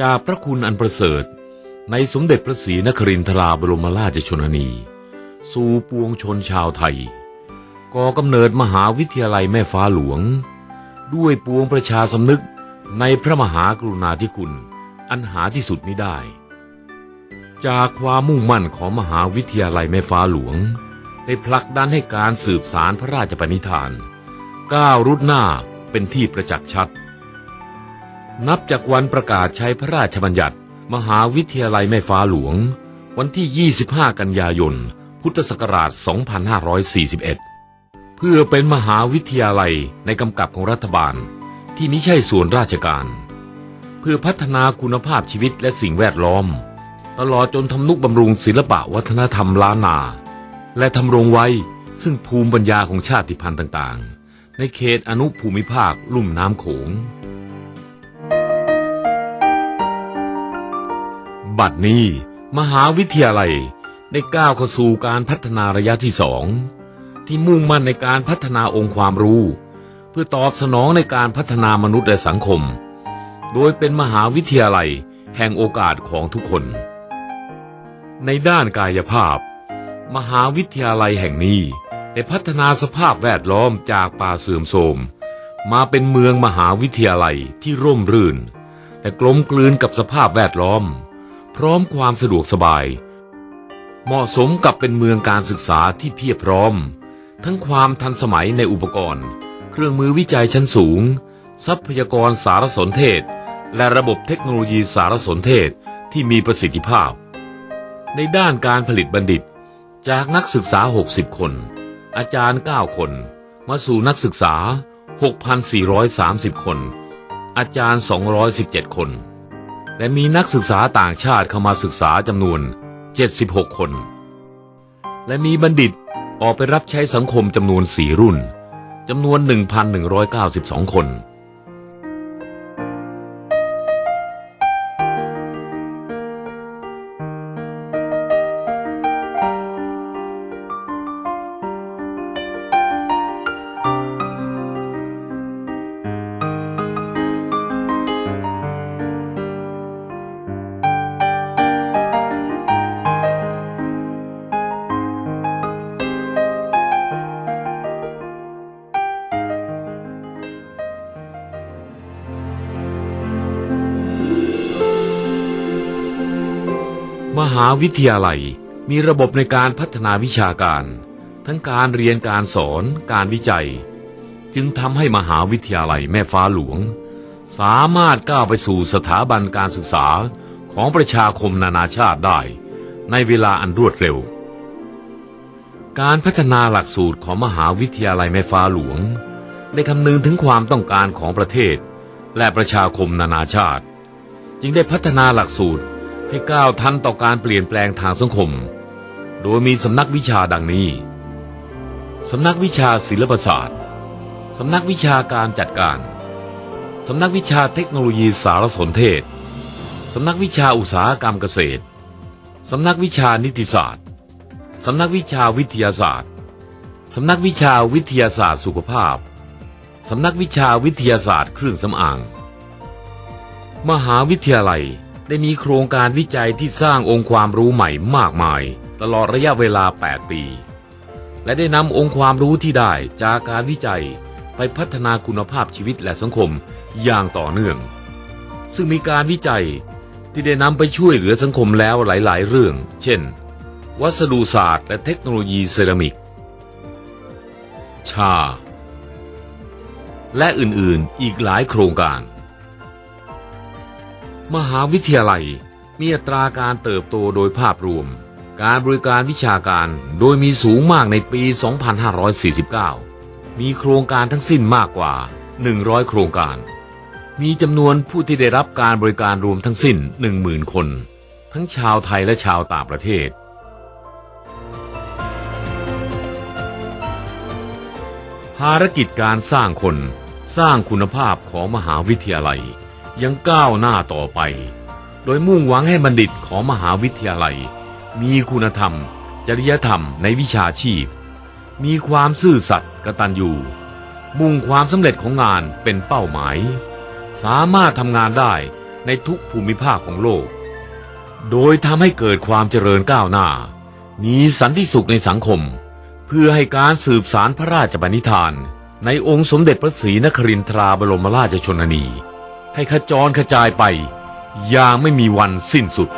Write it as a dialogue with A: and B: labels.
A: จากพระคุณอันประเสริฐในสมเด็จพระศรีนครินทราบรมราชชนนี สู่ปวงชนชาวไทยก่อกำเนิดมหาวิทยาลัยแม่ฟ้าหลวง ด้วยปวงประชาสำนึกในพระมหากรุณาธิคุณ อันหาที่สุดมิได้ จากความมุ่งมั่นของมหาวิทยาลัยแม่ฟ้าหลวง ได้ผลักดันให้การสืบสารพระราชปณิธาน ก้าวรุดหน้าเป็นที่ประจักษ์ชัด นับจากวันประกาศใช้พระราชบัญญัติ มหาวิทยาลัยแม่ฟ้าหลวง วันที่ 25 กันยายน พุทธศักราช 2541 เพื่อเป็นมหาวิทยาลัยในกำกับของรัฐบาลที่ไม่ใช่ส่วนราชการ เพื่อพัฒนาคุณภาพชีวิตและสิ่งแวดล้อม ตลอดจนทำนุบำรุงศิลปะวัฒนธรรมล้านนา และทำรงไว้ซึ่งภูมิปัญญาของชาติพันธุ์ต่างๆ ในเขตอนุภูมิภาคลุ่มน้ำโขง บัดนี้ มหาวิทยาลัยได้ก้าวเข้าสู่การพัฒนาระยะที่สองที่มุ่งมั่นในการพัฒนาองค์ความรู้ เพื่อตอบสนองในการพัฒนามนุษย์และสังคม โดยเป็นมหาวิทยาลัยแห่งโอกาสของทุกคน ในด้านกายภาพ มหาวิทยาลัยแห่งนี้ได้พัฒนาสภาพแวดล้อมจากป่าเสื่อมโทรมมาเป็นเมืองมหาวิทยาลัยที่ร่มรื่นแต่กลมกลืนกับสภาพแวดล้อม พร้อมความสะดวกสบาย เหมาะสมกับเป็นเมืองการศึกษาที่เพียบพร้อม ทั้งความทันสมัยในอุปกรณ์ เครื่องมือวิจัยชั้นสูง ทรัพยากรสารสนเทศ และระบบเทคโนโลยีสารสนเทศที่มีประสิทธิภาพ ในด้านการผลิตบัณฑิต จากนักศึกษา 60 คน อาจารย์ 9 คน มาสู่นักศึกษา 6,430 คน อาจารย์ 217 คน และมีนักศึกษาต่างชาติเข้ามาศึกษาจำนวน 76 คน และมีบัณฑิตออกไปรับใช้สังคมจำนวน 4 รุ่นจำนวน 1,192 คน มหาวิทยาลัยมีระบบในการพัฒนาวิชาการ ทั้งการเรียนการสอนการวิจัย จึงทำให้มหาวิทยาลัยแม่ฟ้าหลวง สามารถก้าวไปสู่สถาบันการศึกษาของประชาคมนานาชาติได้ ในเวลาอันรวดเร็ว การพัฒนาหลักสูตรของมหาวิทยาลัยแม่ฟ้าหลวง ได้คำนึงถึงความต้องการของประเทศ และประชาคมนานาชาติ จึงได้พัฒนาหลักสูตร ให้ก้าวทันต่อการเปลี่ยนแปลงทางสังคม โดยมีสำนักวิชาดังนี้ สำนักวิชาศิลปศาสตร์ สำนักวิชาการจัดการ สำนักวิชาเทคโนโลยีสารสนเทศ สำนักวิชาอุตสาหกรรมเกษตร สำนักวิชานิติศาสตร์ สำนักวิชาวิทยาศาสตร์ สำนักวิชาวิทยาศาสตร์สุขภาพ สำนักวิชาวิทยาศาสตร์เครื่องสำอาง มหาวิทยาลัย ได้มีโครงการวิจัยที่สร้างองค์ความรู้ใหม่มากมาย ตลอดระยะเวลา 8 ปี และได้นำองค์ความรู้ที่ได้จากการวิจัยไปพัฒนาคุณภาพชีวิตและสังคมอย่างต่อเนื่อง ซึ่งมีการวิจัยที่ได้นำไปช่วยเหลือสังคมแล้วหลาย ๆ เรื่อง เช่น วัสดุศาสตร์ และเทคโนโลยีเซรามิก ชา และอื่น ๆ อีกหลายโครงการ มหาวิทยาลัย มีอัตราการเติบโตโดยภาพรวม การบริการวิชาการโดยมีสูงมากในปี 2549 มีโครงการทั้งสิ้นมากกว่า 100 โครงการ มีจำนวนผู้ที่ได้รับการบริการรวมทั้งสิ้น 10,000 คน ทั้งชาวไทยและชาวต่างประเทศภารกิจการสร้างคน สร้างคุณภาพของมหาวิทยาลัย ยังก้าวหน้าต่อไป โดยมุ่งหวังให้บัณฑิตของมหาวิทยาลัย มีคุณธรรม จริยธรรมในวิชาชีพ มีความซื่อสัตย์กตัญญูมุ่งความสำเร็จของงานเป็นเป้าหมาย สามารถทำงานได้ในทุกภูมิภาคของโลก โดยทำให้เกิดความเจริญก้าวหน้า มีสันติสุขในสังคม เพื่อให้การสืบสารพระราชบัณฑิตาน ในองค์สมเด็จพระศรีนครินทราบรมราชชนนี ให้ขจรกระจายไปอย่างไม่มีวันสิ้นสุด